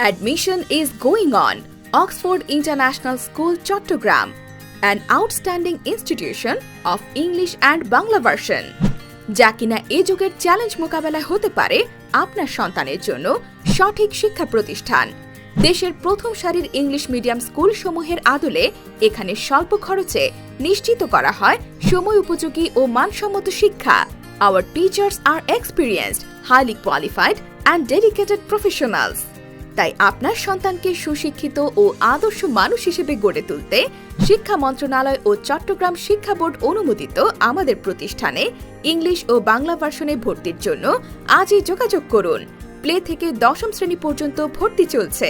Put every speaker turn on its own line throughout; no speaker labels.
Admission is going on. Oxford International School, Chattogram, an outstanding institution of English and Bangla version. যা কিনা এ যুগের challenge মোকাবেলায় হতে পারে আপনার সন্তানের জন্য সঠিক শিক্ষা প্রতিষ্ঠান দেশের প্রথম সারির ইংলিশ মিডিয়াম স্কুলসমূহের আদলে এখানে স্বল্প খরচে নিশ্চিত করা হয় সময় উপযোগী ও মানসম্মত শিক্ষা our teachers R experienced highly qualified and dedicated professionals তাই আপনার সন্তানকে সুশিক্ষিত ও আদর্শ মানুষ হিসেবে গড়ে তুলতে শিক্ষা মন্ত্রণালয় ও চট্টগ্রাম শিক্ষা বোর্ড অনুমোদিত আমাদের প্রতিষ্ঠানে ইংলিশ ও বাংলা ভার্সনে ভর্তির জন্য আজই যোগাযোগ করুন। প্লে থেকে দশম শ্রেণি পর্যন্ত ভর্তি চলছে।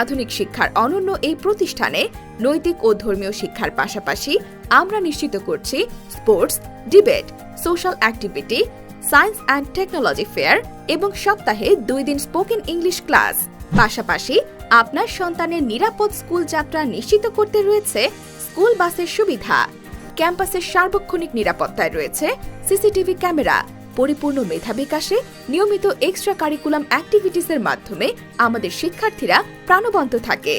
আধুনিক শিক্ষার অনন্য এই প্রতিষ্ঠানে নৈতিক ও ধর্মীয় শিক্ষার পাশাপাশি আমরা নিশ্চিত করছি sports, debate, social activity, science and technology fair এবং সপ্তাহে দুই দিন স্পোকেন ইংলিশ ক্লাস। পাশাপাশি আপনার সন্তানের নিরাপদ স্কুল যাত্রা নিশ্চিত করতে রয়েছে স্কুল বাসের সুবিধা। ক্যাম্পাসের সার্বক্ষণিক নিরাপত্তায় রয়েছে সিসিটিভি ক্যামেরা, পরিপূর্ণ মেধা বিকাশে, নিয়মিত এক্সট্রা কারিকুলাম অ্যাক্টিভিটিসের মাধ্যমে আমাদের শিক্ষার্থীরা প্রাণবন্ত থাকে।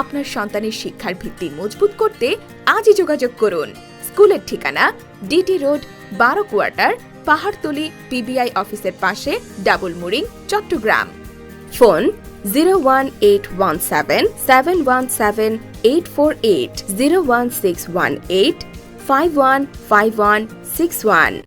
আপনার সন্তানের শিক্ষার ভিত্তি মজবুত করতে আজই যোগাযোগ করুন। স্কুলের ঠিকানা ডিটি রোড, বারো কোয়ার্টার, পাহাড়তলি, পিবিআই অফিসের পাশে, ডাবল মুরিং, চট্টগ্রাম। ফোন 01817 515161